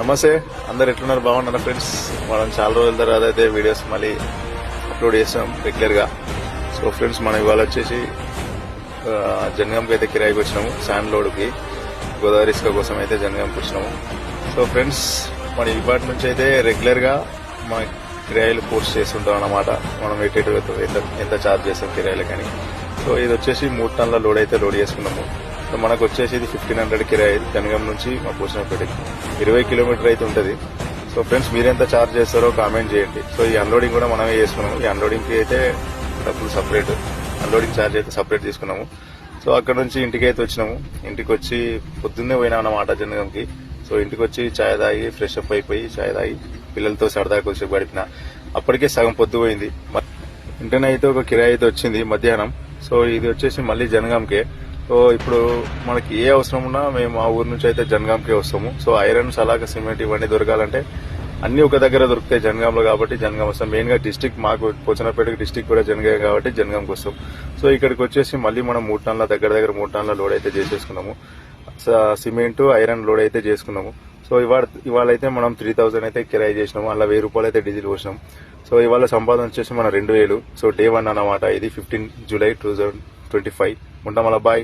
నమస్తే. అందరు ఎట్లున్నారు? బాగున్నారా ఫ్రెండ్స్? మనం చాలా రోజుల తర్వాత అయితే వీడియోస్ మళ్ళీ అప్లోడ్ చేస్తాం రెగ్యులర్గా. సో ఫ్రెండ్స్ మనం ఇవాళ వచ్చేసి జనగంకి జనగాంకి అయితే కిరాయికి వచ్చినాము శాండ్ లోడ్కి. గోదావరి ఇసుక కోసం అయితే జనగంకి వచ్చినాము. సో ఫ్రెండ్స్ మన ఇవాటి నుంచి అయితే రెగ్యులర్గా మన కిరాయిలు పోస్ట్ చేస్తుంటాం అన్నమాట. మనం ఎటు ఎంత ఎంత ఛార్జ్ చేస్తాం కిరాయిలు కానీ సో ఇది వచ్చేసి మూడు టన్ల లోడ్ అయితే లోడ్ చేసుకున్నాము. మనకు వచ్చేసి ఇది ఫిఫ్టీన్ హండ్రెడ్ కిరాయి జనగాం నుంచి మా పోసినప్పటికి ఇరవై కిలోమీటర్ అయితే ఉంటుంది. సో ఫ్రెండ్స్ మీరెంత ఛార్జ్ చేస్తారో కామెంట్ చేయండి. సో ఈ అన్లోడింగ్ కూడా మనమే చేసుకున్నాము. ఈ అన్లోడింగ్కి అయితే డబ్బులు సపరేట్ అన్లోడింగ్ ఛార్జ్ అయితే సపరేట్ తీసుకున్నాము. సో అక్కడ నుంచి ఇంటికి అయితే వచ్చినాము. ఇంటికి వచ్చి పొద్దున్నే పోయినాం అన్నమాట జనగంకి. సో ఇంటికి వచ్చి చాయ్ తాగి ఫ్రెష్ అప్ అయిపోయి చాయ్ తాగి పిల్లలతో సరదాగా వచ్చి గడిపిన. అప్పటికే సగం పొద్దు పోయింది. ఇంటనే అయితే ఒక కిరాయి అయితే వచ్చింది మధ్యాహ్నం. సో ఇది వచ్చేసి మళ్ళీ జనగాంకే. సో ఇప్పుడు మనకి ఏ అవసరం ఉన్నా మేము ఆ ఊరు నుంచి అయితే జనగాంకే వస్తాము. సో ఐరన్ సలాక సిమెంట్ ఇవన్నీ దొరకాలంటే అన్ని ఒక దగ్గర దొరుకుతాయి జనగాంలో కాబట్టి జనగాం వస్తాం. మెయిన్గా డిస్టిక్ మాకు పోచనపేటకి డిస్టిక్ కూడా జనగాం కాబట్టి జనగాంకి వస్తాం. సో ఇక్కడికి వచ్చేసి మళ్ళీ మనం మూడు టన్ల దగ్గర దగ్గర మూడు టన్ల లోడ్ అయితే చేసేసుకున్నాము. సిమెంట్ ఐరన్ లోడ్ అయితే చేసుకున్నాము. సో ఇవాళ ఇవాళ అయితే మనం త్రీ థౌసండ్ అయితే కిరాయి చేసినాము. అలా వెయ్యి రూపాయలు అయితే డీజిల్ పోసినాం. సో ఇవాళ సంపాదన వచ్చేసి మన రెండు వేలు. సో డే వన్ అన్నమాట. ఇది fifteen July two thousand twenty five. முண்டமலை பாய்